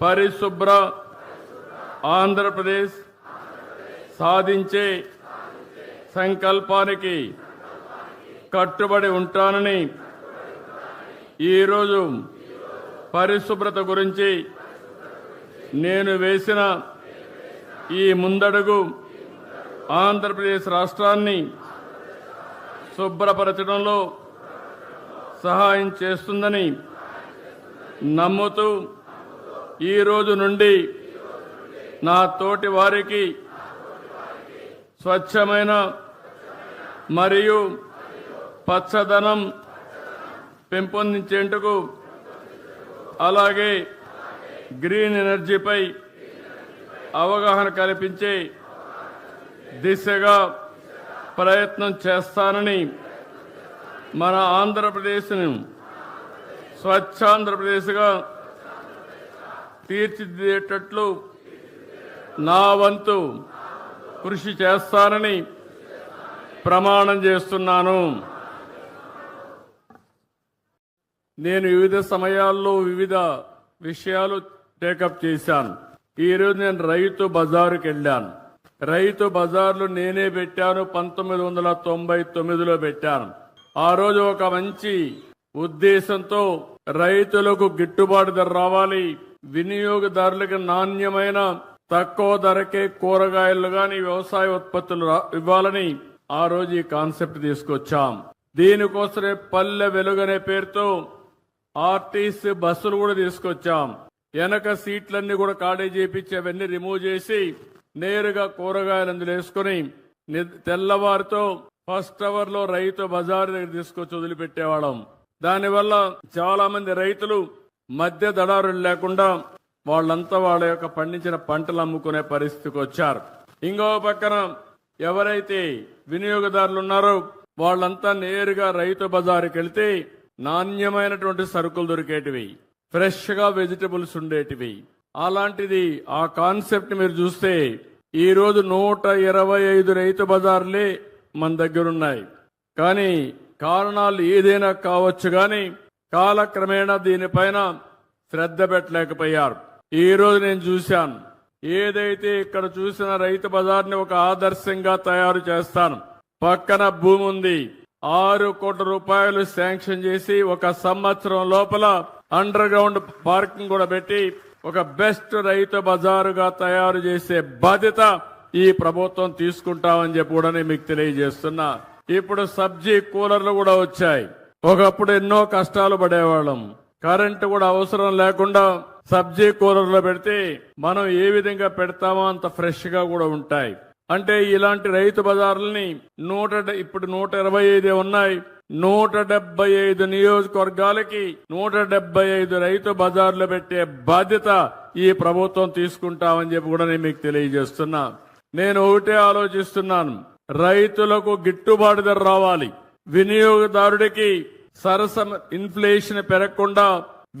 పరిశుభ్ర ఆంధ్రప్రదేశ్ సాధించే సంకల్పానికి కట్టుబడి ఉంటానని ఈరోజు పరిశుభ్రత గురించి నేను వేసిన ఈ ముందడుగు ఆంధ్రప్రదేశ్ రాష్ట్రాన్ని శుభ్రపరచడంలో సహాయం చేస్తుందని నమ్ముతూ ఈ రోజు నుండి నా తోటి వారికి స్వచ్ఛమైన మరియు పచ్చదనం పెంపొందించేందుకు అలాగే గ్రీన్ ఎనర్జీపై అవగాహన కల్పించే దిశగా ప్రయత్నం చేస్తానని మన ఆంధ్రప్రదేశ్ను స్వచ్ఛాంధ్రప్రదేశ్గా తీర్చిదిద్దేటట్లు నా వంతు కృషి చేస్తానని ప్రమాణం చేస్తున్నాను. నేను వివిధ సమయాల్లో వివిధ విషయాలు టేకప్ చేశాను. ఈరోజు నేను రైతు బజారుకి వెళ్ళాను. రైతు బజార్లు నేనే పెట్టాను పంతొమ్మిది వందల తొంభై తొమ్మిదిలో పెట్టాను. ఆ రోజు ఒక మంచి ఉద్దేశంతో రైతులకు గిట్టుబాటు ధర రావాలి. వినియోగదారులకు నాణ్యమైన తక్కువ ధరకే కూరగాయలు గాని వ్యవసాయ ఉత్పత్తులు రా- ఇవ్వాలని ఆ రోజు ఈ కాన్సెప్ట్ తీసుకొచ్చాం. దీనికోసమే పల్లె వెలుగనే పేరుతో ఆర్టీసీ బస్సులు కూడా తీసుకొచ్చాం. వెనక సీట్లన్నీ కూడా ఖాళీ చేపించి అవన్నీ రిమూవ్ చేసి నేరుగా కూరగాయలు అందులో వేసుకుని తెల్లవారితో ఫస్ట్ అవర్లో రైతు బజార్ దగ్గర తీసుకొచ్చి వదిలిపెట్టేవాళ్ళం. దానివల్ల చాలా మంది రైతులు మధ్య దళారులు లేకుండా వాళ్ళంతా వాళ్ళ యొక్క పండించిన పంటలు అమ్ముకునే పరిస్థితికి వచ్చారు. ఇంకో పక్కన ఎవరైతే వినియోగదారులు ఉన్నారో వాళ్ళంతా నేరుగా రైతు బజారుకి వెళ్తే నాణ్యమైనటువంటి సరుకులు దొరికేటివి ఫ్రెష్గా వెజిటబుల్స్ ఉండేటివి. అలాంటిది ఆ కాన్సెప్ట్ మీరు చూస్తే ఈరోజు నూట ఇరవై ఐదు రైతు బజార్లే మన దగ్గర ఉన్నాయి. కానీ కారణాలు ఏదైనా కావచ్చు కానీ కాలక్రమేణా దీనిపైన శ్రద్ధ పెట్టలేకపోయారు. ఈ రోజు నేను చూశాను. ఏదైతే ఇక్కడ చూసిన రైతు బజార్ని ఒక ఆదర్శంగా తయారు చేస్తాను. పక్కన భూమి ఉంది. ఆరు కోట్ల రూపాయలు శాంక్షన్ చేసి ఒక సంవత్సరం లోపల అండర్ గ్రౌండ్ పార్కింగ్ కూడా పెట్టి ఒక బెస్ట్ రైతు బజారుగా తయారు చేసే బాధ్యత ఈ ప్రభుత్వం తీసుకుంటామని చెప్పి కూడా మీకు తెలియజేస్తున్నా. ఇప్పుడు సబ్జీ కూలర్లు కూడా వచ్చాయి. ఒకప్పుడు ఎన్నో కష్టాలు పడేవాళ్ళం. కరెంటు కూడా అవసరం లేకుండా సబ్జీ కూలర్లో పెడితే మనం ఏ విధంగా పెడతామో అంత ఫ్రెష్గా కూడా ఉంటాయి. అంటే ఇలాంటి రైతు బజార్లని నూట ఇప్పుడు నూట ఇరవై ఐదు ఉన్నాయి. నూట డెబ్బై ఐదు నియోజకవర్గాలకి నూట డెబ్బై ఐదు రైతు బజార్లు పెట్టే బాధ్యత ఈ ప్రభుత్వం తీసుకుంటామని చెప్పి కూడా నేను మీకు తెలియజేస్తున్నా. నేను ఒకటే ఆలోచిస్తున్నాను. రైతులకు గిట్టుబాటు ధర రావాలి. వినియోగదారుడికి సరస ఇన్ఫ్లేషన్ పెరగకుండా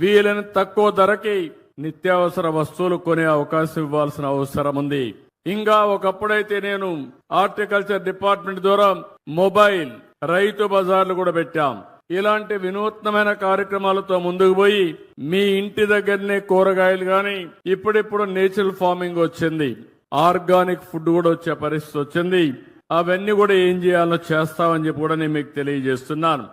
వీలైన తక్కువ ధరకి నిత్యావసర వస్తువులు కొనే అవకాశం ఇవ్వాల్సిన అవసరం ఉంది. ఇంకా ఒకప్పుడైతే నేను హార్టికల్చర్ డిపార్ట్మెంట్ ద్వారా మొబైల్ రైతు బజార్లు కూడా పెట్టాం. ఇలాంటి వినూత్నమైన కార్యక్రమాలతో ముందుకు పోయి మీ ఇంటి దగ్గరనే కూరగాయలు గాని ఇప్పుడిప్పుడు నేచురల్ ఫార్మింగ్ వచ్చింది. ఆర్గానిక్ ఫుడ్ కూడా వచ్చే పరిస్థితి వచ్చింది. అవన్నీ కూడా ఏం చేయాలో చేస్తామని చెప్పి కూడా నేను మీకు తెలియజేస్తున్నాను.